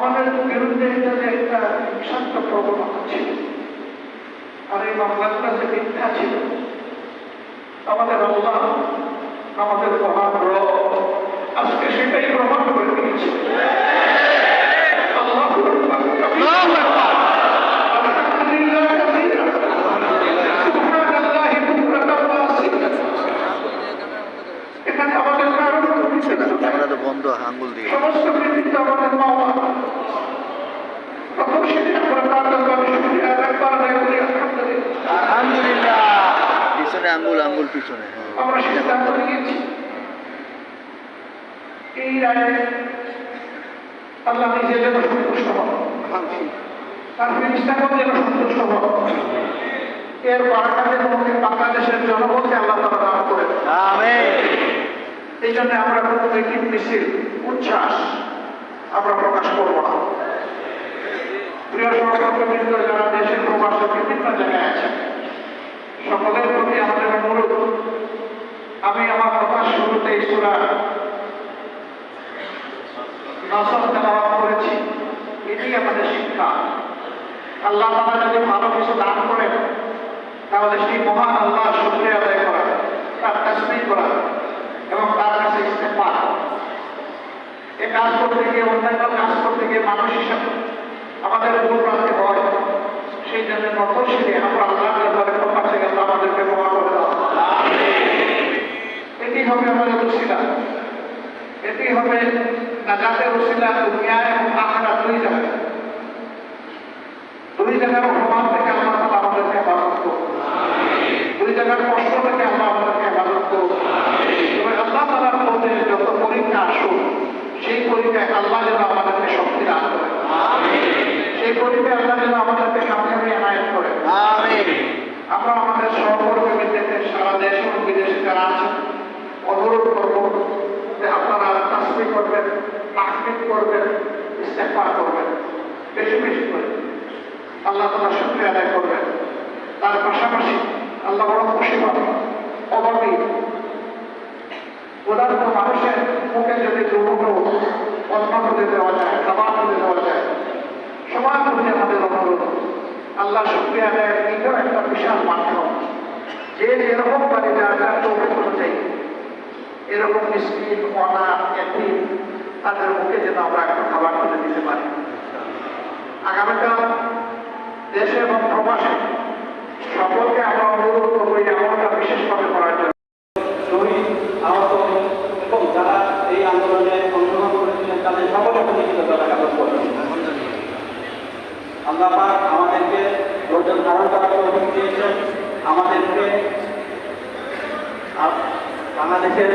আমাদের বিরুদ্ধে এটা একটা বিষাক্ত প্রবণতা ছিল আর এই মামলাগুলো যে মিথ্যা ছিল, আমাদের আল্লাহ, আমাদের মহান আজকে সেটাই প্রমাণ করে দিয়েছে আল্লাহু আকবার। আলহামদুলিল্লাহ কাসীরা। সুবহানাল্লাহি বুকরাতান ওয়া আসীলা। এখানে আমাদের কারণ ক্যামেরা তো বন্ধ আঙ্গুল দিয়ে সমস্ত কৃতিত্ব আমাদের মাওয়া প্রথম সেদিন আমরা তার দরবারে শুকরিয়া আদায় করা যায় বলি আলহামদুলিল্লাহ আলহামদুলিল্লাহ পিছনে আঙ্গুল আঙ্গুল পিছনে আমরা সিদ্ধান্ত নিয়েছি এই রায়ে আল্লাহ নিজে যেন সন্তুষ্ট হন। তার ফিরিস্তাকেও যেন সন্তুষ্ট হন। এর বারাকাতে বাংলাদেশের জনগণকে আল্লাহ তারা দান করে এই জন্য আমরা কোনো মিটিং মিছিল উচ্ছ্বাস। আমরা প্রকাশ করব না। প্রিয় সহকর্মীবৃন্দ যারা দেশের প্রবাসে বিভিন্ন জায়গায় আছেন সকলের প্রতি আমাদের অনুরোধ আমি আমার কথা শুরুতে সুরা নসর তেলাওয়াত করেছি এটি আমাদের শিক্ষা আল্লাহ তারা যদি ভালো কিছু দান করেন, তাহলে সেই মহান আল্লাহ শুক্রিয়া আদায় করা, তার তাসমিল করা এবং তার কাছে ইস্তেফার এ কাজ করতে গিয়ে, অন্যান্য কাজ করতে গিয়ে মানুষ হিসাবে আমাদের ভুল প্রান্তে হয় সেই জন্য নতশিরে আমরা আল্লাহ দরবারে চেয়ে আল্লাহ আমাদেরকে ক্ষমা করে দাও। এটি হবে আমাদের উসিলা এটি হবে নাজাতের উসিলা দুনিয়া এবং আখড়া দুই জায়গায় জায়গার অপমান থেকে আল্লাহ তাআলা আমাদেরকে হেফাজত করুন দুই জায়গার কষ্ট থেকে আল্লাহ আমাদেরকে হেফাজত করুন তবে আল্লাহ তালার মধ্যে যত পরীক্ষা আসুক সেই পরীক্ষায় আল্লাহ যেন আমাদেরকে শক্তি দান করে। সেই পরীক্ষায় আল্লাহ যেন আমাদেরকে কামিয়াবি এনায়ত করে। আমরা আমাদের সহকর্মীদেরকে সারা দেশ এবং বিদেশে যারা আছেন অনুরোধ করব যে আপনারা তাসমি করবেন তাহমিদ করবেন ইস্তেফা করবেন বেশি বেশি করে। আল্লাহ তালা শুক্রিয়া আদায় করবেন। তার পাশাপাশি আল্লাহ বড় খুশি পাবেন অভাবী উদাহরণ মানুষের মুখে যদি দুমুটো অন্ন তুলে দেওয়া যায়, খাবার তুলে দেওয়া যায়, সবার প্রতি আমাদের অনুরোধ, আল্লাহ শুক্রিয়া দেয় এটাও একটা বিশাল মাধ্যম। যে যেরকম পারে যার যার চোখে অনুযায়ী এরকম মিসকিন অনাথ এতিম তাদের মুখে যেন আমরা একটা খাবার তুলে দিতে পারি। আগামীকাল দেশে এবং প্রবাসে সকলকে আমরা অনুরোধ করব এই আমলটা বিশেষভাবে করার জন্য। যারা এই আন্দোলনে অংশগ্রহণ করেছিলেন, তাদের সকলের প্রতি কৃতজ্ঞতা জ্ঞাপন আল্লাহ পাক আমাদেরকে ধৈর্য ধারণ আমাদেরকে বাংলাদেশের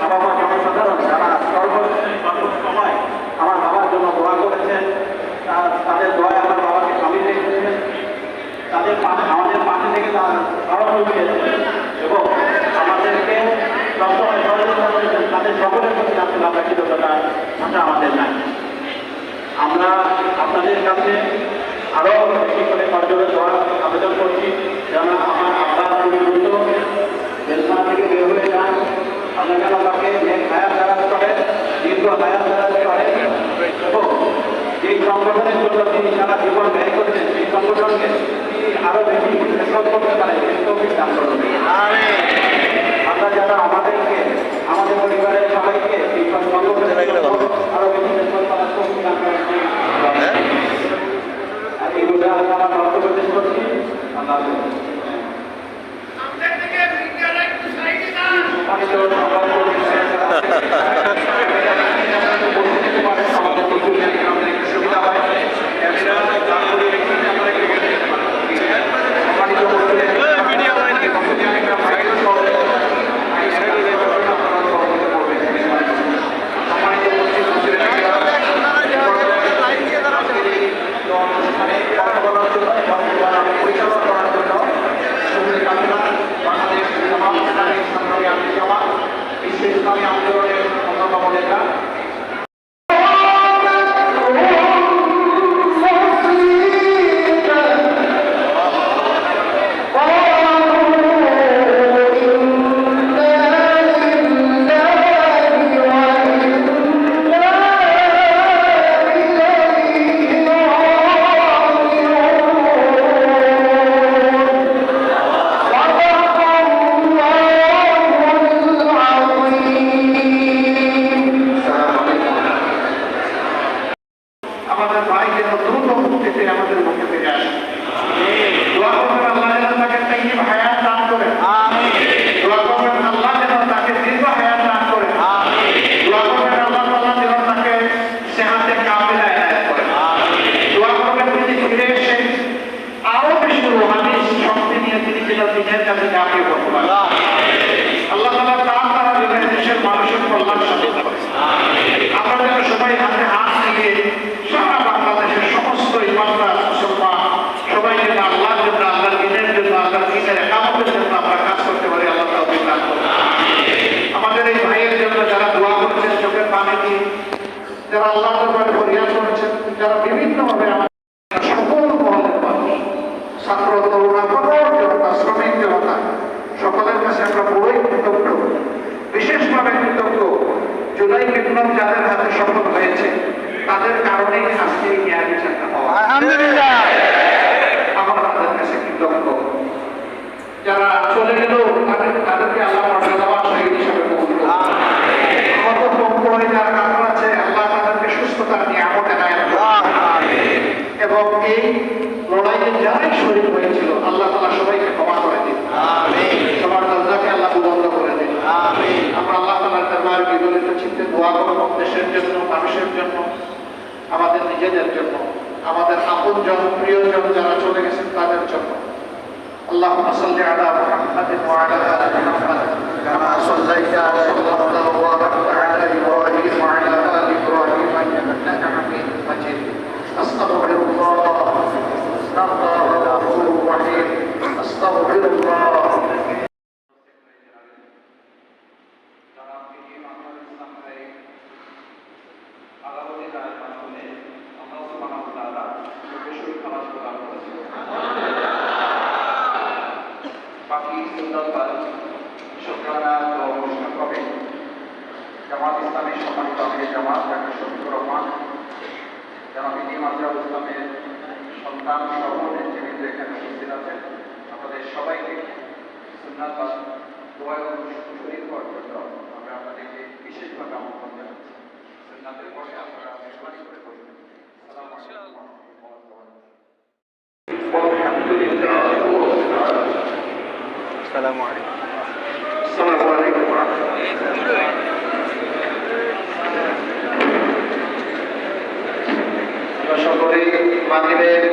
আবহাওয়া জনসাধারণ যারা সর্ব সর্ব সময় আমার বাবার জন্য দোয়া করেছেন তা- তাদের দোয়ায় আমার বাবাকে সামিল রেখেছেন পাশে আমাদের পাশে থেকে তারা দিয়েছেন এবং আমাদেরকে সবসময় সহযোগিতা করেছেন, তাদের সকলের প্রতি আসলে আমরা কৃতজ্ঞতা ভাষা আমাদের নাই। আমরা আপনাদের কাছে আরও বেশি করে সহযোগের দেওয়ার আবেদন করছি, যেন আমার আব্বা খুবই দ্রুত জেলখানা থেকে বের হয়ে যান। আপনাকে আমাকে হায়াত দারাজ করে দীর্ঘ হায়াত দারাজ করে এবং যেই সংগঠনের জন্য তিনি সারা জীবন ব্যয় করেছেন, সেই সংগঠনকে আরও বেশি হেফাজত করতে এই তৌফিক দান করুন আমরা যারা আমাদেরকে আমাদের পরিবারের সবাইকে এই আরও বেশি হেফাজত করার তৌফিক দান করেন আর এই বলে আমি আমার শেষ করছি আল্লাহ দিনের কাছে ঝাঁপিয়ে পড়তে পারেন আল্লাহ তাআলা তার দ্বারা যেন দেশের মানুষের কল্যাণ সাধন করেন আমরা যেন সবাই হাতে হাত মিলিয়ে সারা বাংলাদেশের সমস্ত ইমানদার মুসলমান সবাই যেন আল্লাহর জন্য আল্লাহর দিনের জন্য আল্লাহর দিনের একামতের জন্য আমরা কাজ করতে পারি আল্লাহ তাআলা দান করুন আমাদের এই ভাইয়ের জন্য যারা দোয়া করেছেন চোখের পানি দিয়ে যারা আল্লাহ দরবারে ফরিয়াদ করেছেন যারা বিভিন্নভাবে আমাদের সকল মহলের মানুষ ছাত্র তরুণা সকল জনতা শ্রমিক জনতা সকলের কাছে আমরা পুরোই কৃতজ্ঞ বিশেষভাবে কৃতজ্ঞ জুলাই বিপ্লব যাদের হাতে সফল হয়েছে তাদের কারণেই আজকে এই ন্যায় বিচারটা পাওয়া আলহামদুলিল্লাহ আমরা তাদের কাছে কৃতজ্ঞ যারা চলে গেল তাদের তাদেরকে আল্লাহ মর্যাদাবান শহীদ হিসাবে কবুল করুন। আহত পঙ্গ যারা কাতর আছে আল্লাহ তাদেরকে সুস্থতার নিয়ামত এনায়েত এবং এই লড়াইয়ে যারাই শরীর হয়েছিল আল্লাহ তালা সবাইকে ক্ষমা করে দিন। সবার দরজাকে আল্লাহ বুলন্দ করে দিন। আমরা আল্লাহ তালার দরবার বিগলিত চিন্তে দোয়া করব দেশের জন্য মানুষের জন্য আমাদের নিজেদের জন্য আমাদের আপন জন প্রিয়জন যারা চলে গেছেন তাদের জন্য। اللهم صل على محمد وعلى آل محمد كما صليت على إبراهيم وباركت على إبراهيم وعلى آل إبراهيم إنك حميد مجيد. أستغفر الله الله غفور رحيم أستغفر الله. বাকি সুন্দরবাদ শুক্রানা ও মুশতাক কবি। জামাত ইসলামী সম্মানিত আমির জামাত, ডাক্তার শফিকুর রহমান। জামাত ইদিম আজহারুল ইসলামের সন্তান সহ নেতৃবৃন্দ এখানে উপস্থিত আছেন। আপনাদের সবাইকে সুন্নাতবাদ দোয়া এবং শরীর হওয়ার জন্য আপনাদেরকে বিশেষভাবে আমন্ত্রণ জানাচ্ছি। সুন্নাতের পরে আপনারা মেহরবানি করে করবেন আসসালামু আলাইকুম। আসসালামু আলাইকুম আসসালামু আলাইকুম সকলে মাগরিবের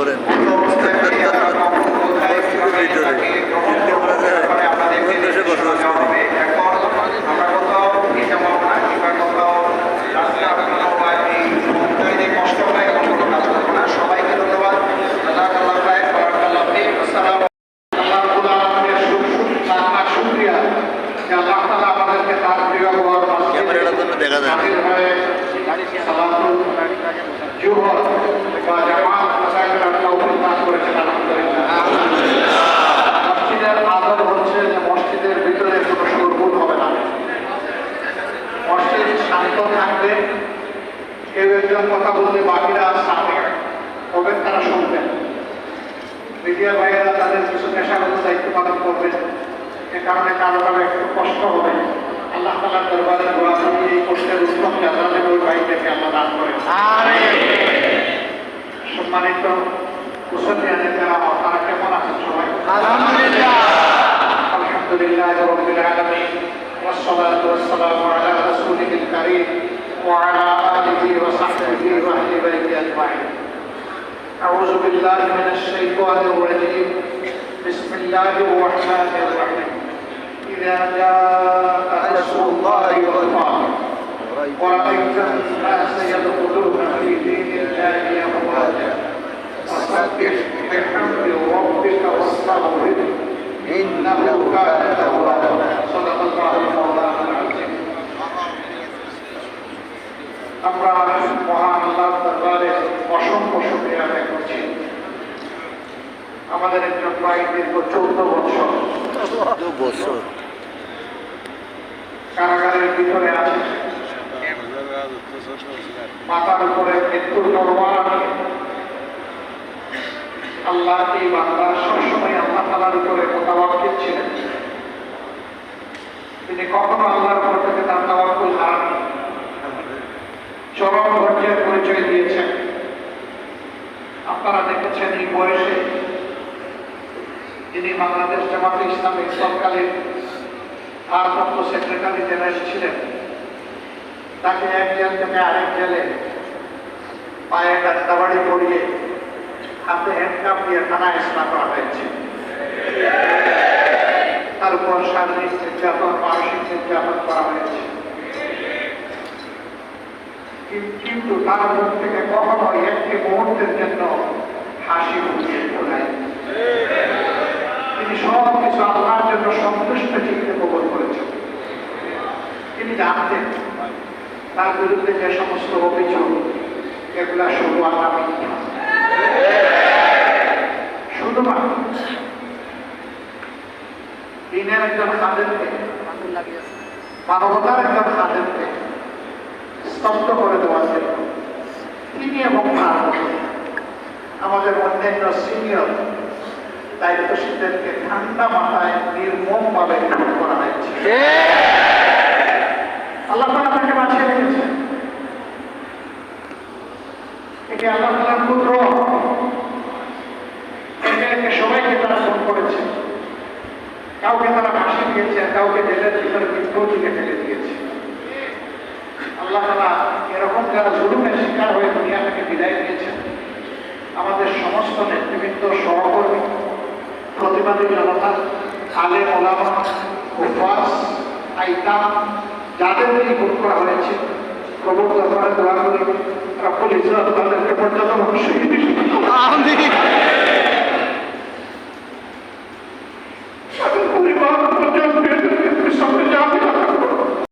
করেন দেশে বসবাস করি আমরা কোথাও যেমন কিংবা কোথাও রাস্তা এই কষ্ট হয় এমন কোনো কাজ করব না সবাইকে ধন্যবাদ জাযাকাল্লাহু খাইর বারাকাল্লাহু ফিক আসসালামু আল্লাহ রাব্বুল আলামিনের লাখ লাখ শুকরিয়া যে আল্লাহ তাআলা আমাদেরকে তার প্রিয় ঘর মসজিদে ক্যামেরাটা তো দেখা যায় না। হাজির হয়ে সালাতুল জুহর বা জামাত মাসাইকের তৌফিক দান করেছেন কেউ একজন কথা বললে বাকিরা সামনে তবে তারা শুনবেন মিডিয়া ভাইয়েরা তাদের কিছু পেশাগত দায়িত্ব পালন করবেন এ কারণে কারো কারো একটু কষ্ট হবে আল্লাহ তালার দরবারে দোয়া করি এই কষ্টের উত্তম যাত্রা থেকে ওই ভাইদেরকে আল্লাহ দান করেন সম্মানিত মুসলিয়ানে যারা তারা কেমন আছেন সবাই الحمد لله رب العالمين والصلاة والسلام على رسوله الكريم وعلى آله وصحبه وأهل بيته أجمعين. أعوذ بالله من الشيطان الرجيم. بسم الله الرحمن الرحيم. إذا جاء نصر الله والفتح ورأيت الناس يدخلون في دين الله أفواجا فسبح بحمد ربك واستغفره. إنه كان توابا আমরা মহান আল্লাহ দরবারে অসংখ্য শুক্রিয়া আদায় করছি। আমাদের একজন প্রায় দীর্ঘ চৌদ্দ বছর কারাগারের ভিতরে আছে মাথার উপরে মৃত্যুর তরবার আল্লাহ এই বান্দা সবসময় আল্লাহ তালার উপরে মোতাবাক্কিল ছিলেন। তিনি কখনো আল্লাহর উপর থেকে তার তাওয়াক্কুল হারান চরম ধৈর্যের পরিচয় দিয়েছেন। আপনারা দেখেছেন এই বয়সে তিনি বাংলাদেশ জামাতে ইসলামিক তৎকালীন ভারপ্রাপ্ত সেক্রেটারি জেনারেল ছিলেন, তাকে এক জেল থেকে আরেক জেলে পায়ে গাছদাবাড়ি পরিয়ে হাতে হ্যান্ডকাপ দিয়ে থানায় স্নান করা হয়েছে। তার উপর শারীরিক নির্যাতন, মানসিক নির্যাতন করা হয়েছে। কিন্তু তার মুখ থেকে কখনো একটি মুহূর্তের জন্য হাসি তোলায় তিনি সব কিছু আল্লাহর জন্য সন্তুষ্ট চিত্তে কবল করেছেন। তিনি জানতেন তার বিরুদ্ধে যে সমস্ত অভিযোগ এগুলা শুধু আল্লাহ। শুধুমাত্র দিনের একজন খাদেরকে মানবতার একজন খাদেরকে স্তব্ধ করে তিনি এবং তার আমাদের অন্যান্য সিনিয়র দায়িত্বশীলদেরকে ঠান্ডা মাথায় নির্মম ভাবে খুন করা হয়েছে। আল্লাহ তালা তাকে বাঁচিয়ে রেখেছে এটি আল্লাহ তালার পুত্র একে একে সবাইকে তারা ফোন করেছে। কাউকে তারা ফাঁসি দিয়েছে কাউকে জেলের ভিতরে মৃত্যুর দিকে ফেলে দিয়েছে। আল্লাহ তালা এরকম যারা জুলুমের শিকার হয়ে দুনিয়া থেকে বিদায় দিয়েছেন। আমাদের সমস্ত নেতৃবৃন্দ, সহকর্মী, প্রতিবাদী জনতা আলে মোলামা উপবাস আইতাম, যাদের নিয়ে ভোট করা হয়েছে, প্রভুর দরবারে দোয়া করি রকল ইসরাত তাদেরকে পর্যন্ত মানুষ